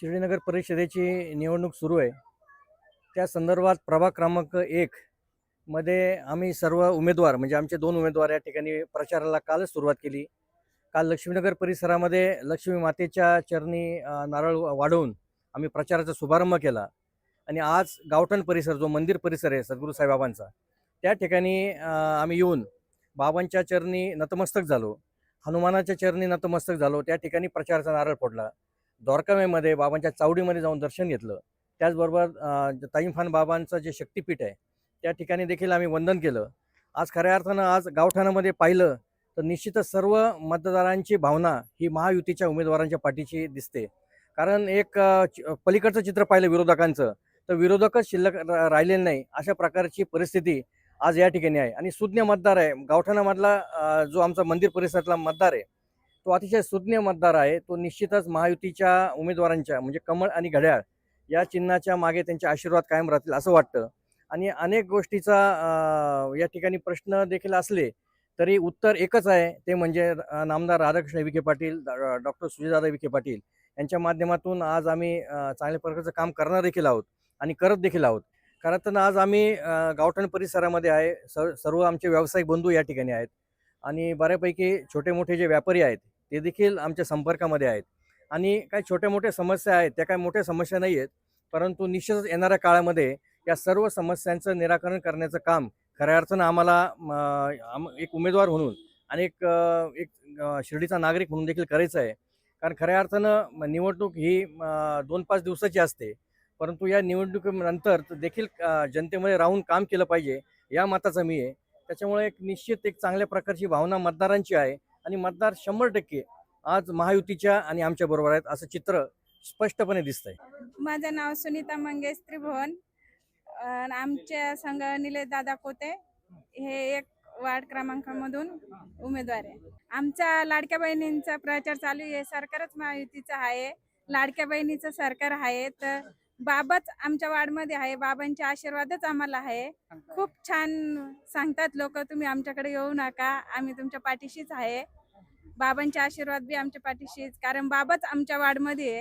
शिर्डीनगर परिषदेची निवडणूक सुरू आहे. त्या संदर्भात प्रभाग क्रमांक एक मध्ये आम्ही सर्व उमेदवार म्हणजे आमचे दोन उमेदवार या ठिकाणी प्रचाराला कालच सुरुवात केली. काल लक्ष्मीनगर परिसरामध्ये लक्ष्मी मातेच्या चरणी नारळ वाढवून आम्ही प्रचाराचा शुभारंभ केला. आणि आज गावठण परिसर जो मंदिर परिसर आहे सद्गुरू साईबाबांचा त्या ठिकाणी आम्ही येऊन बाबांच्या चरणी नतमस्तक झालो. हनुमानाच्या चरणी नतमस्तक झालो. त्या ठिकाणी प्रचाराचा नारळ फोडला. द्वारकामेमध्ये बाबांच्या चावडीमध्ये जाऊन दर्शन घेतलं. त्याचबरोबर ताईमफान ताईमखान बाबांचं जे शक्तिपीठ आहे त्या ठिकाणी देखील आम्ही वंदन केलं. आज खऱ्या अर्थानं आज गावठाणामध्ये पाहिलं तर निश्चितच सर्व मतदारांची भावना ही महायुतीच्या उमेदवारांच्या पाठीची दिसते. कारण एक चि- पलीकडचं चित्र पाहिलं विरोधकांचं तर विरोधकच शिल्लक रा- नाही. अशा प्रकारची परिस्थिती आज या ठिकाणी आहे. आणि सुज्ञ मतदार आहे. गावठाणामधला जो आमचा मंदिर परिसरातला मतदार आहे तो अतिशय सुज्ञ मतदार आहे. तो निश्चितच महायुतीच्या उमेदवारांच्या म्हणजे कमळ आणि घड्याळ या चिन्हाच्या मागे त्यांचे आशीर्वाद कायम राहतील असं वाटतं. आणि अनेक गोष्टीचा या ठिकाणी प्रश्न देखील असले तरी उत्तर एकच आहे. ते म्हणजे नामदार राधाकृष्ण विखे पाटील डॉक्टर सुजयदादा विखे पाटील यांच्या माध्यमातून आज आम्ही चांगल्या प्रकारचं काम करणार देखील आहोत आणि करत देखील आहोत. कारण तर आज आम्ही गावठण परिसरामध्ये आहे. स सर्व आमचे व्यावसायिक बंधू या ठिकाणी आहेत. आणि बऱ्यापैकी छोटे मोठे जे व्यापारी आहेत ते देखील आमच्या संपर्कामध्ये आहेत. आणि काही छोट्या मोठ्या समस्या आहेत त्या काही मोठ्या समस्या नाही आहेत. परंतु निश्चितच येणाऱ्या काळामध्ये या सर्व समस्यांचं निराकरण करण्याचं काम खऱ्या अर्थानं आम्हाला आम- एक उमेदवार म्हणून आणि एक एक शिर्डीचा नागरिक म्हणून देखील करायचं आहे. कारण खऱ्या अर्थानं म, निवडणूक ही दोन पाच दिवसाची असते. परंतु या निवडणुकीनंतर देखील जनतेमध्ये राहून काम केलं पाहिजे या मताचा मी आहे. त्याच्यामुळे एक निश्चित एक चांगल्या प्रकारची भावना मतदारांची आहे आणि मतदार शंभर टक्के आज महायुतीच्या आणि आमच्या बरोबर आहेत असं चित्र स्पष्टपणे दिसतंय. माझं नाव सुनीता मंगेश त्रिभुवन आमच्या संघ निलेश दादा कोते हे एक वार्ड क्रमांकामधून उमेदवार आहे. आमचा लाडक्या बहिणींचा प्रचार चालू आहे. सरकारच महायुतीचा आहे. लाडक्या बहिणीचं सरकार आहे. तर बाबाच आमच्या वार्डमध्ये आहे बाबांचे आशीर्वादच आम्हाला आहे. खूप छान सांगतात लोक तुम्ही आमच्याकडे येऊ नका आम्ही तुमच्या पाठीशीच आहे. बाबांचे आशीर्वाद बी आमच्या पाठीशीच कारण बाबाच आमच्या वार्डमध्ये आहे.